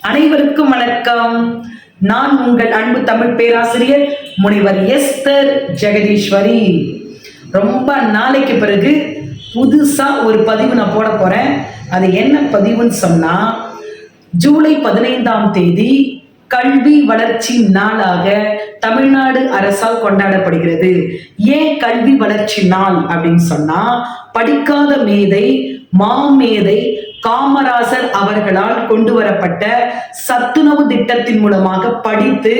அனைவருக்கும் வணக்கம். நான் உங்கள் அன்பு தமிழ் பேராசிரியர் முனைவர் எஸ்தர் ஜெகதீஸ்வரி. ரொம்ப நாளைக்கு பிறகு புதுசா ஒரு பதிவு நான் போட போறேன். அது என்ன பதிவுன்னு சொன்னா ஜூலை பதினைந்தாம் தேதி கல்வி வளர்ச்சி நாளாக தமிழ்நாடு அரசால் கொண்டாடப்படுகிறது. ஏன் கல்வி வளர்ச்சி நாள் அப்படின்னு சொன்னா படிக்காத மேதை மாமேதை காமராசர் அவர்களால் கொண்டு வரப்பட்ட சத்துணவு திட்டத்தின் மூலமாக படித்து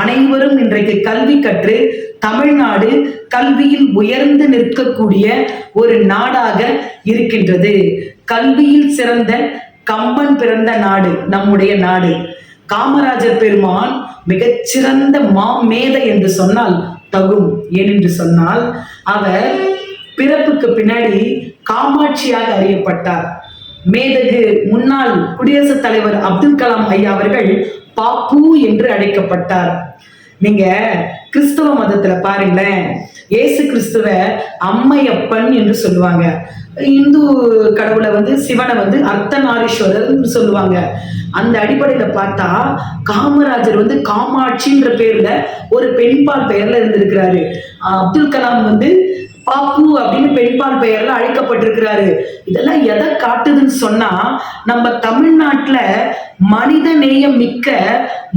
அனைவரும் இன்றைக்கு கல்வி கற்று தமிழ்நாடு கல்வியில் உயர்ந்து நிற்கக்கூடிய ஒரு நாடாக இருக்கின்றது. கல்வியில் சிறந்த கம்பன் பிறந்த நாடு நம்முடைய நாடு. காமராஜர் பெருமான் மிகச்சிறந்த மாமேதை என்று சொன்னால் தகும். ஏனென்று சொன்னால் அவர் பிறப்புக்கு பின்னாடி காமாட்சியாக அறியப்பட்டார். மேதகு முன்னாள் குடியரசுத் தலைவர் அப்துல் கலாம் ஐயா அவர்கள் பாப்பு என்று அழைக்கப்பட்டார். நீங்க கிறிஸ்தவ மதத்துல பாருங்களேன். இயேசு கிறிஸ்துவ அம்மையப்பன் என்று சொல்லுவாங்க. இந்து கடவுளை வந்து சிவனை வந்து அர்த்தநாரீஸ்வரர் சொல்லுவாங்க. அந்த அடிப்படையில பார்த்தா காமராஜர் வந்து காமாட்சின்ற பேர்ல ஒரு பெண்பால் பெயர்ல இருந்திருக்கிறாரு. அப்துல் கலாம் வந்து பாப்பு அப்படின்னு பெண்பால் பெயர்ல அழைக்கப்பட்டிருக்கிறாரு. இதெல்லாம் எதை காட்டுதுன்னு சொன்னா நம்ம தமிழ்நாட்டுல மனித நேயம் மிக்க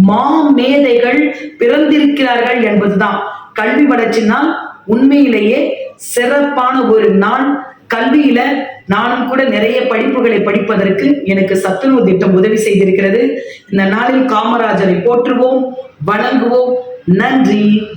மாமேதைகள் பிறந்திருக்கிறார்கள் என்பதுதான். கல்வி வளர்ச்சினால் உண்மையிலேயே சிறப்பான ஒரு நாள். கல்வியில நானும் கூட நிறைய படிப்புகளை படிப்பதற்கு எனக்கு சத்துணவு திட்டம் உதவி செய்திருக்கிறது. இந்த நாளில் காமராஜரை போற்றுவோம் வணங்குவோம். நன்றி.